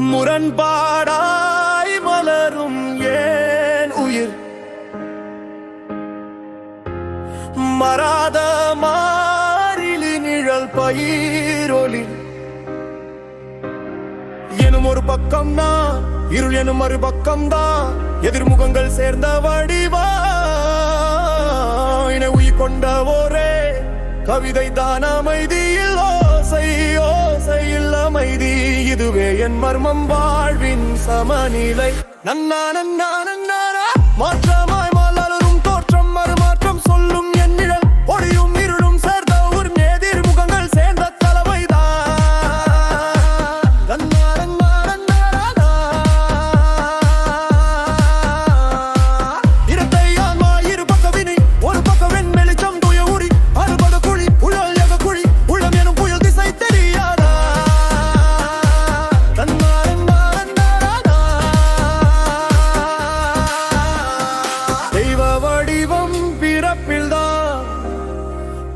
முரண்பாடாய் மலரும் ஏன் உயிர்? மராத மாறிலி நிழல் பயிரொலி எனும் ஒரு பக்கம் தான் இருள் எனும் மறுபக்கம் தான் எதிர்முகங்கள் சேர்ந்த வடிவா. இன உயிர் கொண்ட ஒரே கவிதை தான் அமைதி. என் மர்மம் வாழ்வின் சமநிலை. நன்னா நன்னா நன்னாரா மாற்றம்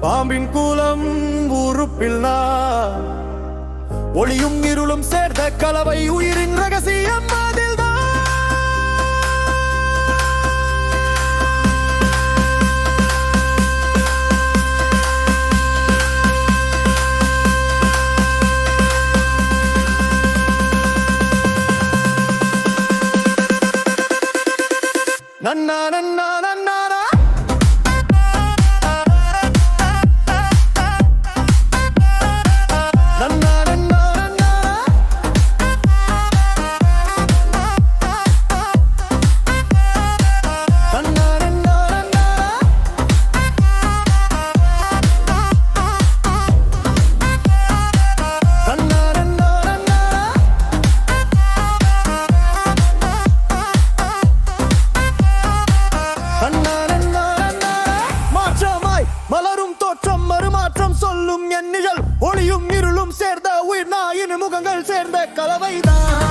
பாம்பின் கூலம் உறுப்பில் ஒளியும் இருளும் சேர்ந்த கலவை உயிரின் ரகசியம் அதில்தான் நன்னா மலரும் தோற்றம் மறுமாற்றம் சொல்லும் என் நிழல் ஒளியும் இருளும் சேர்ந்த உயிர் நாயின் முகங்கள் சேர்ந்த கலவைதான்.